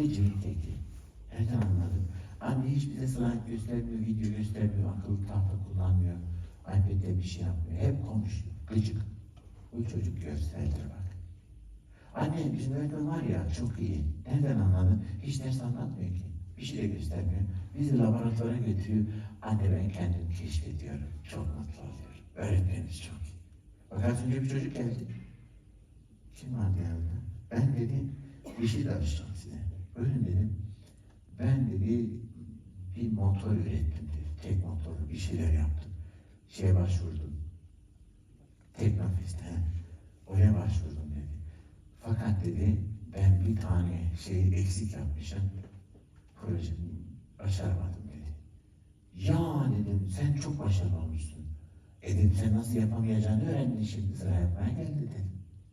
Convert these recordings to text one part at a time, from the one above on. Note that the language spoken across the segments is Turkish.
Gıcır teki. Nereden anladın? Anne hiç bize slide göstermiyor, video göstermiyor, akıllı tahta kullanmıyor. iPad'de bir şey yapmıyor. Hep konuşuyor. Gıcık. Bu çocuk görseldir bak. Anne bizim öğretmen var ya çok iyi. Nereden anladın? Hiç ders anlatmıyor ki. Bir şey de göstermiyor. Bizi laboratuvara götürüyor. Anne ben kendimi keşfediyorum. Çok mutlu oluyorum. Öğretmenimiz çok iyi. Bak az önce bir çocuk geldi. Kim vardı yanında? Ben dedi bir şey danışacağım size. Buyurun dedim. Ben dedi bir motor ürettim dedi. Tek motorlu bir şeyler yaptım. Şeye başvurdum. Teknofest'e. Oraya başvurdum dedi. Fakat dedi ben bir tane şeyi eksik yapmışım. Projemi başaramadım dedi. Ya dedim sen çok başarılı olmuşsun. E dedim sen nasıl yapamayacağını öğrendin şimdi sıra yapmaya geldi dedim.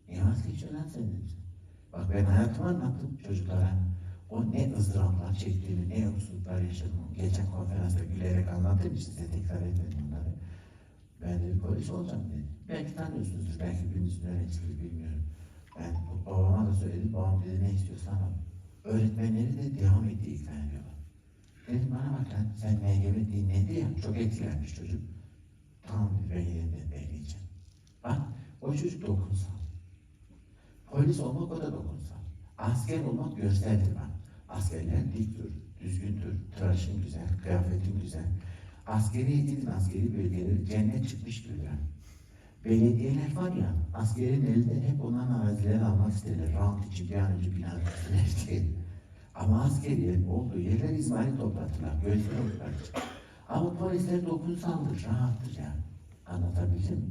Niye vazgeçiyorsun lan sen dedim. Bak ben hayatımı anlattım çocuklara. O ne ızdıraplar çektiğimi, ne yoksulluklar yaşadığımı geçen konferansta gülerek anlattım işte size tekrar etmedim bunları. Ben de bir polis olacağım dedi. Belki tanıyorsunuzdur, belki birinizin öğrencisidir bilmiyorum. Ben babama da söyledim, babam dedi ne istiyorsan al. Öğretmenleri de devam ettiği ikna ediyorlar. Dedim bana bak lan sen MGB dinledi ya, çok etkilenmiş çocuk. Tamam dedi ben yeniden deneyeceğim. Bak o çocuk dokunsal. Polis olmak o da dokunsal. Asker olmak görseldir bak. Askerler diktir, düzgündür, tıraşın güzel, kıyafetin güzel. Askeri gidin askeri bölgeleri cennet çıkmıştır yani. Belediyeler var ya, askerin elinde hep onların arazilerini almak isterler. Rant için bir an önce bina diktiler diye. Ama askeriyerin olduğu yerler izmarit toplatırlar, gözler oklar için. Ama polisler dokunsaldır, rahattır yani. Anlatabildim mi?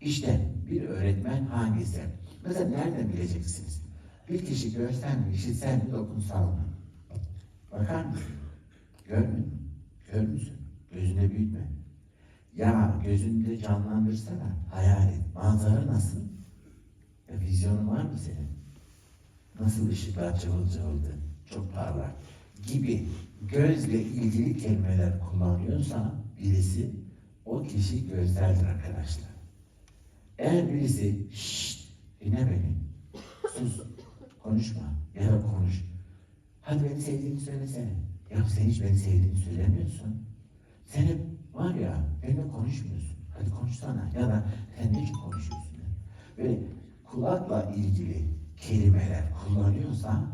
İşte bir öğretmen hangisi? Mesela nereden bileceksiniz? Bir kişi görsel mi, işitsel mi, dokunsal? Bakar mısın? Görmüyor musun? Gör müsün? Gözünde büyütme. Ya gözünde canlandırsana, hayal et. Manzara nasıl? Ya, vizyonun var mı senin? Nasıl ışıklar cıvıl cıvıldı, çok parlak gibi gözle ilgili kelimeler kullanıyorsa birisi o kişi gözlerdir arkadaşlar. Eğer birisi şşt dinle beni, sus, konuşma ya da konuş. Hadi beni sevdiğini söylesene. Ya sen hiç beni sevdiğini söylemiyorsun. Sen hep var ya benimle konuşmuyorsun. Hadi konuşsana ya da ne için konuşuyorsun? Böyle kulakla ilgili kelimeler kullanıyorsa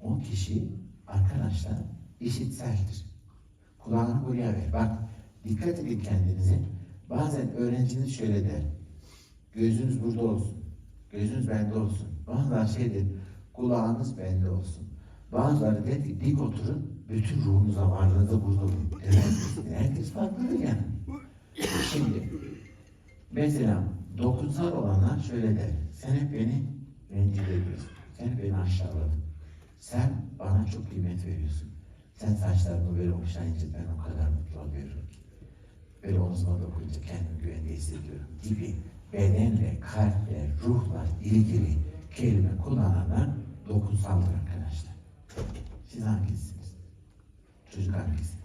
o kişi arkadaşlar işitseldir. Kulağını buraya ver. Bak dikkat edin kendinize. Bazen öğrenciniz şöyle der. Gözünüz burada olsun. Gözünüz bende olsun. Bazıları şey der. Kulağınız bende olsun. Bazıları der ki dik oturun. Bütün ruhunuza varlığınıza burada. Demez Herkes farklıdır yani. Şimdi mesela dokunsal olanlar şöyle der. Sen hep beni rencide ediyorsun. Sen hep beni aşağıladın. Sen bana çok kıymet veriyorsun. Sen saçlarımı böyle okşayınca ben o kadar mutlu oluyorum ki. Böyle omzuma dokununca kendimi güvende hissediyorum gibi bedenle, kalple, ruhla ilgili kelime kullananlar dokunsaldır arkadaşlar. Siz hangisiniz? Çocuk hangisi?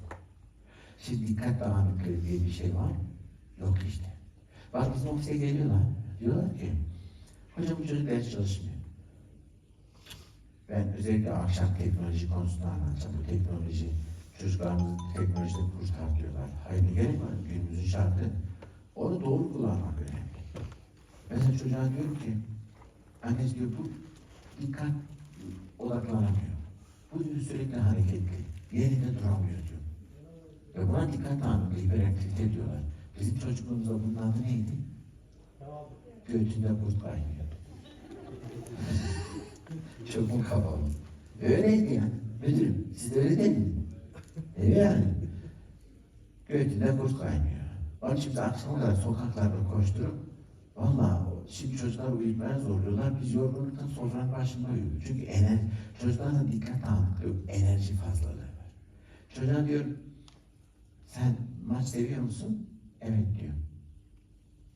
Şimdi dikkat dağınıklığı diye bir şey var. Yok işte. Bak bizim ofise geliyorlar. Diyorlar ki, hocam bu çocuk ders çalışmıyor. Ben özellikle akşam teknoloji konusunu anlatacağım. Bu teknoloji, çocuklarımızı teknolojide kurtarıyorlar. Hayır ne gerek var? Günümüzün şartı. Onu doğru kullanmak önemli. Mesela çocuğa diyorum ki, annesi diyor bu dikkat odaklanamıyor. Bu diyor sürekli hareketli. Yerinde duramıyor diyor. Ve buna dikkat dağınıklığı, hiperaktivite diyorlar. Bizim çocukluğumuzda bunun adı neydi? Göğsünde kurt kaynıyor. Çok mu kapalı? Öyleydi yani. Müdürüm, siz de öyle değil mi? Evet yani. Göğsünde kurt kaynıyor. Onun için biz kadar sokaklarda koşturup Valla şimdi çocuklar uyutmaya zorluyorlar. Biz yorgunluktan sofranın başında uyuyoruz. Çünkü enerji, çocukların dikkat dağınıklığı. Enerji fazlalığı var. Çocuğa diyor, sen maç seviyor musun? Evet diyor.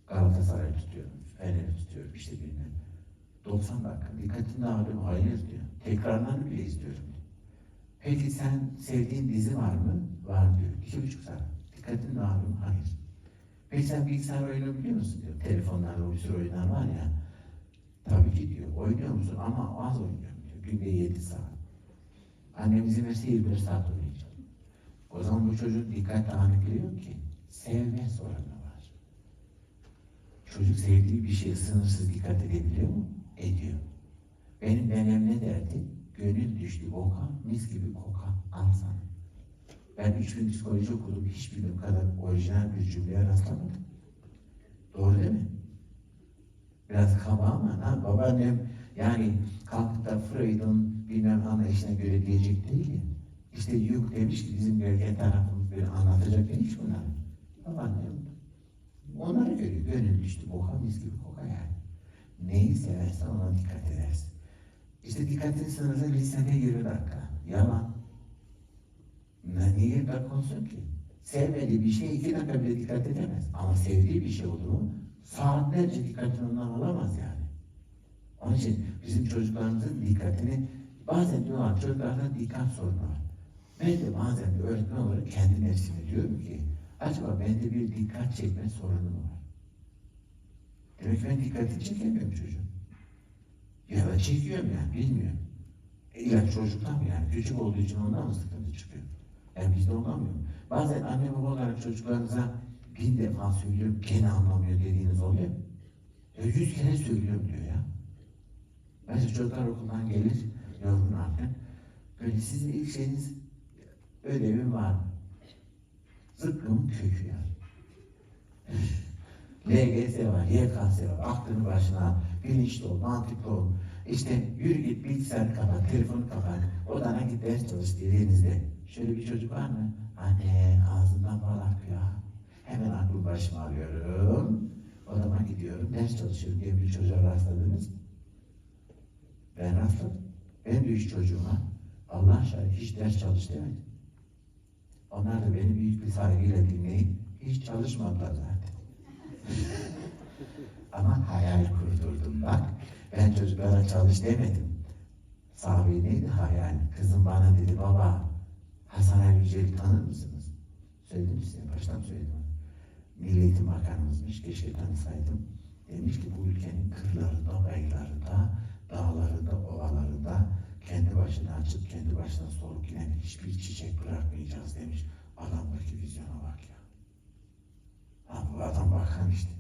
Galatasaray tutuyorum, Fener'i tutuyorum, işte bilmem. 90 dakika, dikkatin dağılıyor. Hayır diyor. Tekrarlarını bile izliyorum diyor. Peki sen sevdiğin dizi var mı? Var diyor. İki buçuk saat. Dikkatin dağılıyor? Hayır. Peki sen bilgisayar oyunu biliyor musun diyor. Telefonlarda bir sürü oyunlar var ya. Tabii ki diyor. Oynuyor musun? Ama az oynuyorum diyor. Günde yedi saat. Annem izin verse 21 saat oynayacak. O zaman bu çocuğun dikkat dağınıklığı yok ki. Sevme sorunu var. Çocuk sevdiği bir şeye sınırsız dikkat edebiliyor mu? Ediyor. Benim nenem ne derdi? Gönül düştü boka, mis gibi koka, al sana. Ben üç gün psikoloji okudum, hiç bildiğim kadar orijinal bir cümleye rastlamadım. Doğru değil mi? Biraz kaba ama ha, babaannem yani kalkıp da Freud'un bilmem anlayışına göre diyecek değil ki. İşte Jung demiş ki bizim gölge tarafımız böyle anlatacak demiş bunlar. Babaannem onları görüyor. Gönül düştü boka mis gibi koka yani. Neyi seversen ona dikkat edersin. İşte dikkatin sınırı lisede 20 dakika. Yalan. Ne, niye dakika olsun ki? Sevmediği bir şey iki dakika bile dikkat edemez. Ama sevdiği bir şey oldu saatlerce dikkatini ondan alamaz yani. Onun için bizim çocuklarımızın dikkatini bazen diyorlar çocuklarda dikkat sorunu var. Ben de bazen bir öğretmen olarak kendi nefsime diyorum ki acaba bende bir dikkat çekme sorunu var? Demek ben dikkatini çekemiyorum çocuğum. Ya da çekiyorum yani bilmiyorum. E, illa çocuktan mı yani? Küçük olduğu için ondan mı sıkıntı çıkıyor? Yani bizde olamıyor. Bazen anne baba olarak çocuklarınıza bin defa söylüyorum gene anlamıyor dediğiniz oluyor. Ya yüz kere söylüyorum diyor ya. Mesela çocuklar okuldan gelir yorgun artık. Böyle sizin ilk şeyiniz ödevin var mı? Zıkkımın kökü ya. LGS var, YKS var, aklını başına, al, bilinçli ol, mantıklı ol. İşte yürü git bilgisayarı kapat, telefonu kapat, odana git ders çalış dediğinizde. Şöyle bir çocuk var mı? Anne ağzından bal akıyor. Hemen aklım başıma alıyorum. Odama gidiyorum, ders çalışıyorum diye bir çocuğa rastladınız. Ben rastladım. Benim de üç çocuğum var. Allah şahit hiç ders çalış demedim. Onlar da beni büyük bir saygıyla dinleyip hiç çalışmadılar zaten. Ama hayal kurdurdum bak. Ben çocuklara çalış demedim. Sahibi neydi hayal? Kızım bana dedi baba Hasan Ali Yücel'i tanır mısınız? Söyledim size baştan söyledim. Milli Eğitim Bakanımızmış. Keşke tanısaydım. Demiş ki bu ülkenin kırlarında, bayırlarında, dağlarında, ovalarında kendi başına açıp kendi başına soluk inen hiçbir çiçek bırakmayacağız demiş. Adamdaki vizyona bak ya. Ha bu adam bakan işte.